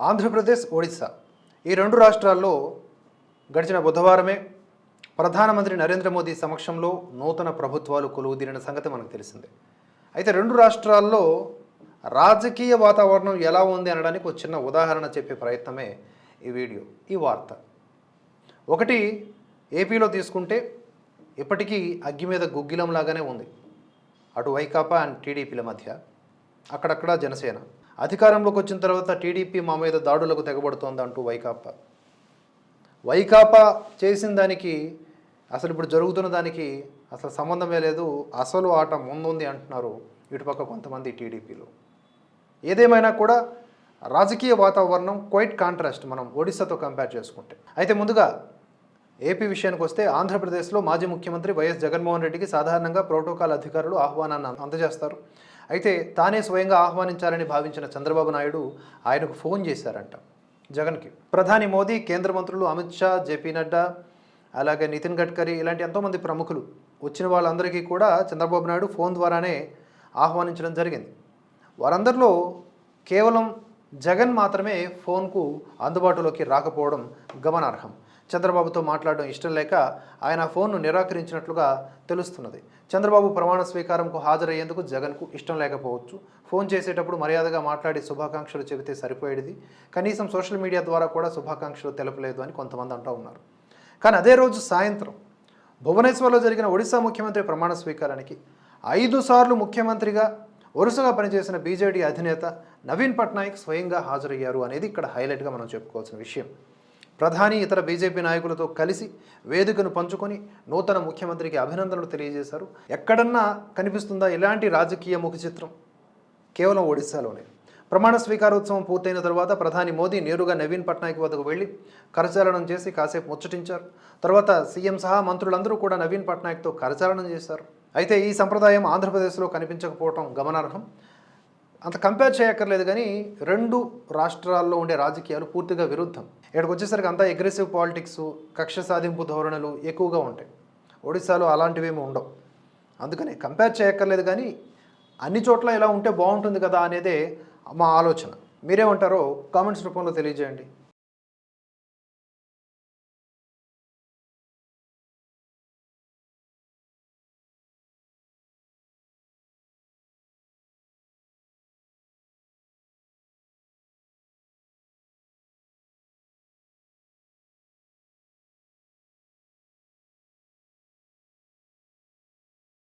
ఆంధ్రప్రదేశ్ ఒడిశా. ఈ రెండు రాష్ట్రాల్లో గడిచిన బుధవారమే ప్రధానమంత్రి నరేంద్ర మోదీ సమక్షంలో నూతన ప్రభుత్వాలు కొలువుదీరిన సంగతి మనకు తెలిసిందే. అయితే రెండు రాష్ట్రాల్లో రాజకీయ వాతావరణం ఎలా ఉంది అనడానికి ఒక చిన్న ఉదాహరణ చెప్పే ప్రయత్నమే ఈ వీడియో ఈ వార్త. ఒకటి ఏపీలో తీసుకుంటే ఇప్పటికీ అగ్గి మీద గుగ్గిలంలాగానే ఉంది. అటు వైకాపా అండ్ టీడీపీల మధ్య అక్కడక్కడ జనసేన. అధికారంలోకి వచ్చిన తర్వాత టీడీపీ మా మీద దాడులకు తెగబడుతోంది అంటూ వైకాపా. వైకాపా చేసిన దానికి అసలు ఇప్పుడు జరుగుతున్న దానికి అసలు సంబంధమే లేదు. అసలు ఆట ముందుంది అంటున్నారు ఇటుపక్క కొంతమంది టీడీపీలో. ఏదేమైనా కూడా రాజకీయ వాతావరణం క్వైట్ కాంట్రాస్ట్ మనం ఒడిశాతో కంపేర్ చేసుకుంటే. అయితే ముందుగా ఏపీ విషయానికి వస్తే ఆంధ్రప్రదేశ్లో మాజీ ముఖ్యమంత్రి వైఎస్ జగన్మోహన్ రెడ్డికి సాధారణంగా ప్రోటోకాల్ అధికారులు ఆహ్వానాన్ని అందజేస్తారు. అయితే తానే స్వయంగా ఆహ్వానించాలని భావించిన చంద్రబాబు నాయుడు ఆయనకు ఫోన్ చేశారంట. జగన్కి ప్రధాని మోదీ కేంద్ర మంత్రులు అమిత్ షా జేపీ నడ్డా అలాగే నితిన్ గడ్కరీ ఇలాంటి ఎంతోమంది ప్రముఖులు వచ్చిన వాళ్ళందరికీ కూడా చంద్రబాబు నాయుడు ఫోన్ ద్వారానే ఆహ్వానించడం జరిగింది. వారందరిలో కేవలం జగన్ మాత్రమే ఫోన్కు అందుబాటులోకి రాకపోవడం గమనార్హం. చంద్రబాబుతో మాట్లాడడం ఇష్టం లేక ఆయన ఫోన్ను నిరాకరించినట్లుగా తెలుస్తున్నది. చంద్రబాబు ప్రమాణ స్వీకారంకు హాజరయ్యేందుకు జగన్కు ఇష్టం లేకపోవచ్చు. ఫోన్ చేసేటప్పుడు మర్యాదగా మాట్లాడి శుభాకాంక్షలు చెబితే సరిపోయేది. కనీసం సోషల్ మీడియా ద్వారా కూడా శుభాకాంక్షలు తెలపలేదు అని కొంతమంది అంటూ ఉన్నారు. కానీ అదే రోజు సాయంత్రం భువనేశ్వర్లో జరిగిన ఒడిశా ముఖ్యమంత్రి ప్రమాణ స్వీకారానికి ఐదు సార్లు ముఖ్యమంత్రిగా వరుసగా పనిచేసిన బీజేడీ అధినేత నవీన్ పట్నాయక్ స్వయంగా హాజరయ్యారు అనేది ఇక్కడ హైలైట్గా మనం చెప్పుకోవాల్సిన విషయం. ప్రధాని ఇతర బీజేపీ నాయకులతో కలిసి వేదికను పంచుకొని నూతన ముఖ్యమంత్రికి అభినందనలు తెలియజేశారు. ఎక్కడన్నా కనిపిస్తుందా ఇలాంటి రాజకీయ ముఖ చిత్రం కేవలం ఒడిశాలోనే. ప్రమాణ స్వీకారోత్సవం పూర్తయిన తర్వాత ప్రధాని మోదీ నేరుగా నవీన్ పట్నాయక్ వద్దకు వెళ్ళి కరచాలనం చేసి కాసేపు ముచ్చటించారు. తర్వాత సీఎం సహా మంత్రులందరూ కూడా నవీన్ పట్నాయక్తో కరచాలనం చేశారు. అయితే ఈ సంప్రదాయం ఆంధ్రప్రదేశ్లో కనిపించకపోవడం గమనార్హం. అంత కంపేర్ చేయక్కర్లేదు కానీ రెండు రాష్ట్రాల్లో ఉండే రాజకీయాలు పూర్తిగా విరుద్ధం. ఇక్కడికి వచ్చేసరికి అంతా అగ్రెసివ్ పాలిటిక్స్ కక్ష సాధింపు ధోరణులు ఎక్కువగా ఉంటాయి. ఒడిశాలో అలాంటివేమి ఉండవు. అందుకని కంపేర్ చేయక్కర్లేదు కానీ అన్ని చోట్ల ఇలా ఉంటే బాగుంటుంది కదా అనేదే మా ఆలోచన. మీరేమంటారో కామెంట్స్ రూపంలో తెలియజేయండి.